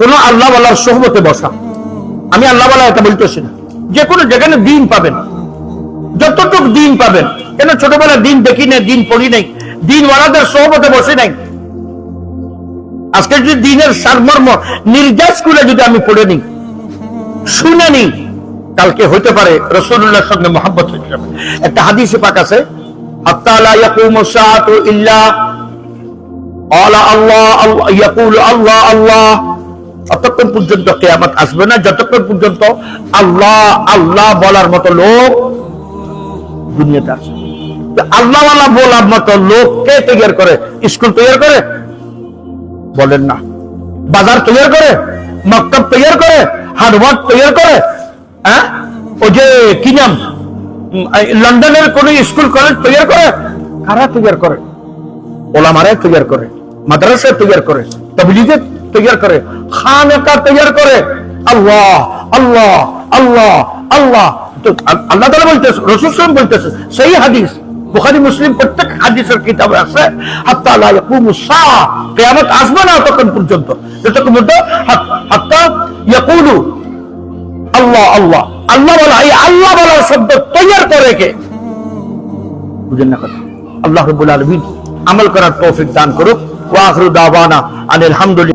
কোন আল্লাহ আল্লাহর সহবতে বসা। আমি আল্লাহ আল্লাহ এটা বলতেছি না। যে কোনো যেখানে দিন পাবেন। যতটুক দিন পাবেন। কেন ছোটবেলায় দিন দেখি নাই, দিন পড়ি নাই দিন ওয়ালাদের সহবতে বসে নাই? আজকে যদি দিনের সারমর্ম নির্যাস করে যদি আমি পড়ে নিই, শুনে নিই, কালকে হইতে পারে রসুল্লাহর সঙ্গে মোহাম্মত হইতে যাবে। একটা হাদিসে পাক আছে আল্লাহ আল্লাহ আল্লাহ। ততক্ষণ পর্যন্ত কিয়ামত আসবে না, যতক্ষণ পর্যন্ত আল্লাহ আল্লাহ বলার মতো লোক দুনিয়াতে আসে তো আল্লাহ আল্লাহ বলার মতো তৈরি করে? স্কুল তৈরি করে? বলেন না। বাজার তৈরি করে? মক্তব তৈরি করে? হার্ডওয়ার্ক তৈরি করে? হ্যাঁ? ওই যে কি নাম? লন্ডনের কোন স্কুল, কলেজ তৈরি করে? কারা তৈরি করে? ওলামারে তৈরি করে? মাদ্রাসা তৈরি করে? তবলিগে তৈরি করে, খানকা তৈরি করে। আল্লাহ আল্লাহ আল্লাহ আল্লাহ। তো আল্লাহ তাআলা বলতেছে সাল্লাল্লাহু বলতেছে, সেই হাদিস, বুখারী, মুসলিম প্রত্যেক হাদিসের কিতাবে আছে, হাত্তা লা ইয়াকুমু সাআ, কিয়ামত আসবে না পর্যন্ত। যতক্ষণ পর্যন্ত হাত্তা ইয়াকুলু, আল্লাহ আল্লাহ। আল্লাহ বলা, এই আল্লাহ বলার শব্দ করে কে? বুঝেন না কথা। আল্লাহ আমল করার তৌফিক দান করুক। ওয়া আখরু দাওয়ানা আনিল হামদুলিল্লাহ।